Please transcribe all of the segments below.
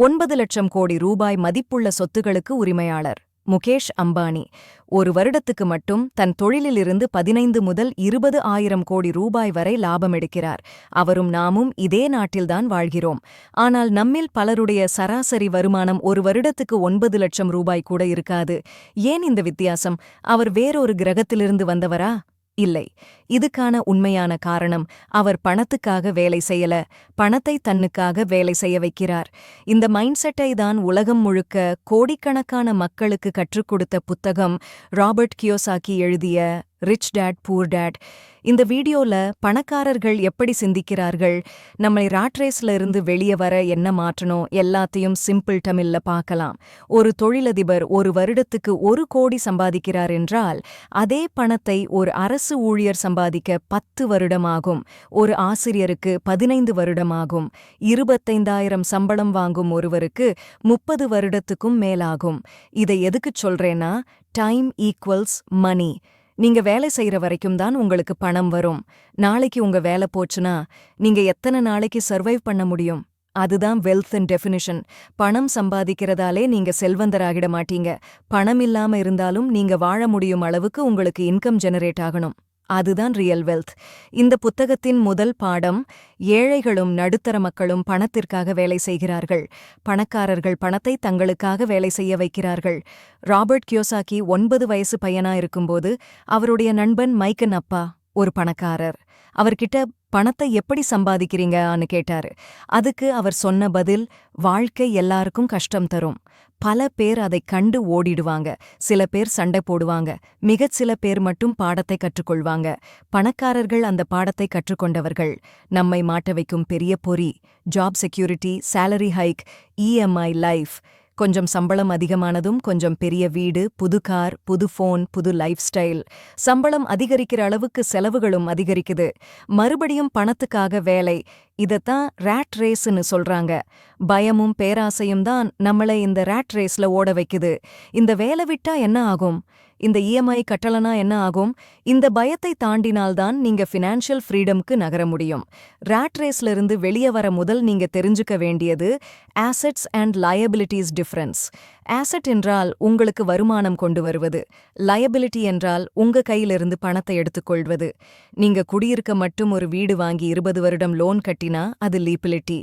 ஒன்பது லட்சம் கோடி ரூபாய் மதிப்புள்ள சொத்துகளுக்கு உரிமையாளர் முகேஷ் அம்பானி. ஒரு வருடத்துக்கு மட்டும் தன் தொழிலிலிருந்து பதினைந்து முதல் இருபது ஆயிரம் கோடி ரூபாய் வரை லாபம் எடுக்கிறார். அவரும் நாமும் இதே நாட்டில்தான் வாழ்கிறோம். ஆனால் நம்மில் பலருடைய சராசரி வருமானம் ஒரு வருடத்துக்கு ஒன்பது லட்சம் ரூபாய் கூட இருக்காது. ஏன் இந்த வித்தியாசம்? அவர் வேறொரு கிரகத்திலிருந்து வந்தவரா? இல்லை. இதுக்கான உண்மையான காரணம் அவர் பணத்துக்காக வேலை செய்யல. பணத்தை தன்னுக்காக வேலை செய்ய வைக்கிறார். இந்த மைண்ட் செட்டை தான் உலகம் முழுக்க கோடிக்கணக்கான மக்களுக்கு கற்றுக் கொடுத்த புத்தகம் ராபர்ட் கியோசாக்கி எழுதிய ரிச் டேட் பூர் டேட் இந்த வீடியோல பணக்காரர்கள் எப்படி சிந்திக்கிறார்கள்? நம்மை ராட்ரேஸ்ல இருந்து வெளியே வர என்ன மாற்றணும்? எல்லாத்தையும் சிம்பிள் தமிழ்ல பார்க்கலாம். ஒரு தொழிலதிபர் ஒரு வருடத்துக்கு ஒரு கோடி சம்பாதிக்கிறார் என்றால் அதே பணத்தை ஒரு அரசு ஊழியர் சம்பாதிக்க பத்து வருடமாகும். ஒரு ஆசிரியருக்கு பதினைந்து வருடமாகும். இருபத்தைந்தாயிரம் சம்பளம் வாங்கும் ஒருவருக்கு முப்பது வருடத்துக்கும் மேலாகும். இதை எதுக்கு சொல்றேன்னா டைம் ஈக்குவல்ஸ் மணி நீங்க வேலை செய்யற வரைக்கும் தான் உங்களுக்கு பணம் வரும். நாளைக்கு உங்க வேலை போச்சுனா நீங்க எத்தனை நாளைக்கு சர்வைவ் பண்ண முடியும்? அதுதான் வெல்த் அண்ட் டெஃபினிஷன் பணம் சம்பாதிக்கிறதாலே நீங்க செல்வந்தராகிட மாட்டீங்க. பணம் இல்லாம இருந்தாலும் நீங்க வாழ முடியும் அளவுக்கு உங்களுக்கு இன்கம் ஜெனரேட் ஆகணும். அதுதான் ரியல் வெல்த் இந்த புத்தகத்தின் முதல் பாடம் ஏழைகளும் நடுத்தர மக்களும் பணத்திற்காக வேலை செய்கிறார்கள். பணக்காரர்கள் பணத்தை தங்களுக்காக வேலை செய்ய வைக்கிறார்கள். ராபர்ட் கியோசாக்கி ஒன்பது வயசு பையனா இருக்கும்போது அவருடைய நண்பன் மைக்கன் அப்பா ஒரு பணக்காரர். அவர்கிட்ட பணத்தை எப்படி சம்பாதிக்கிறீங்கன்னு கேட்டாரு. அதுக்கு அவர் சொன்ன பதில் வாழ்க்கை எல்லாருக்கும் கஷ்டம் தரும். பல பேர் அதை கண்டு ஓடிடுவாங்க. சில பேர் சண்டை போடுவாங்க. மிகச் சில பேர் மட்டும் பாடத்தை கற்றுக்கொள்வாங்க. பணக்காரர்கள் அந்த பாடத்தை கற்றுக்கொண்டவர்கள். நம்மை மாட்ட வைக்கும் பெரிய பொறி job security salary hike EMI life கொஞ்சம் சம்பளம் அதிகமானதும் கொஞ்சம் பெரிய வீடு புது கார் புது ஃபோன் புது லைஃப் ஸ்டைல் சம்பளம் அதிகரிக்கிற அளவுக்கு செலவுகளும் அதிகரிக்குது. மறுபடியும் பணத்துக்காக வேலை. இதத்தான் ரேட் ரேஸ்னு சொல்றாங்க. பயமும் பேராசையும் தான் நம்மளை இந்த ரேட் ரேஸ்ல ஓட வைக்குது. இந்த வேலை விட்டா என்ன ஆகும்? இந்த இஎம்ஐ கட்டலனா என்ன ஆகும்? இந்த பயத்தை தாண்டினால்தான் நீங்க ஃபினான்ஷியல் ஃப்ரீடம்க்கு நகர முடியும். ரேட் ரேஸ்ல இருந்து வெளியே வர முதல் நீங்க தெரிஞ்சுக்க வேண்டியது assets and liabilities difference asset என்றால் உங்களுக்கு வருமானம் கொண்டு வருவது. லயபிலிட்டி என்றால் உங்க கையிலிருந்து பணத்தை எடுத்துக்கொள்வது. நீங்க குடியிருக்க மட்டும் ஒரு வீடு வாங்கி இருபது வருடம் லோன் கட்டி கட்டினா அது லீபிலிட்டி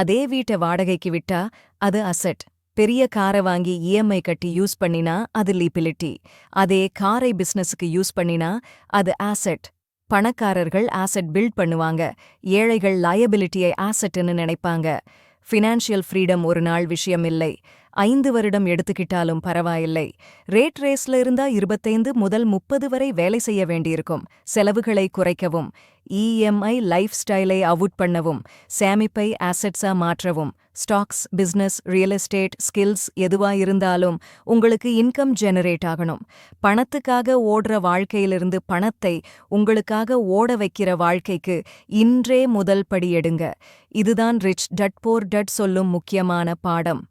அதே வீட்டை வாடகைக்கு விட்டா அது அசெட். பெரிய காரை வாங்கி இஎம்ஐ கட்டி யூஸ் பண்ணினா அது லீபிலிட்டி அதே காரை பிசினஸுக்கு யூஸ் பண்ணினா அது ஆசெட். பணக்காரர்கள் ஆசெட் பில்ட் பண்ணுவாங்க. ஏழைகள் லயபிலிட்டியை ஆசெட்னு நினைப்பாங்க. ஃபினான்ஷியல் ஃப்ரீடம் ஒரு நாள் விஷயம் இல்லை. ஐந்து வருடம் எடுத்துக்கிட்டாலும் பரவாயில்லை. ரேட் ரேஸ்ல இருந்தா இருபத்தைந்து முதல் முப்பது வரை வேலை செய்ய வேண்டியிருக்கும். செலவுகளை குறைக்கவும் இஎம்ஐ லைஃப் ஸ்டைலை அவுட் பண்ணவும் சேமிப்பை ஆசட்ஸா மாற்றவும் stocks business real estate skills எதுவா இருந்தாலும் உங்களுக்கு இன்கம் ஜெனரேட் ஆகணும். பணத்துக்காக ஓடுற வாழ்க்கையிலிருந்து பணத்தை உங்களுக்காக ஓட வைக்கிற வாழ்க்கைக்கு இன்றே முதல் படி எடுங்க. இதுதான் ரிச் டட் போர் டட் சொல்லும் முக்கியமான பாடம்.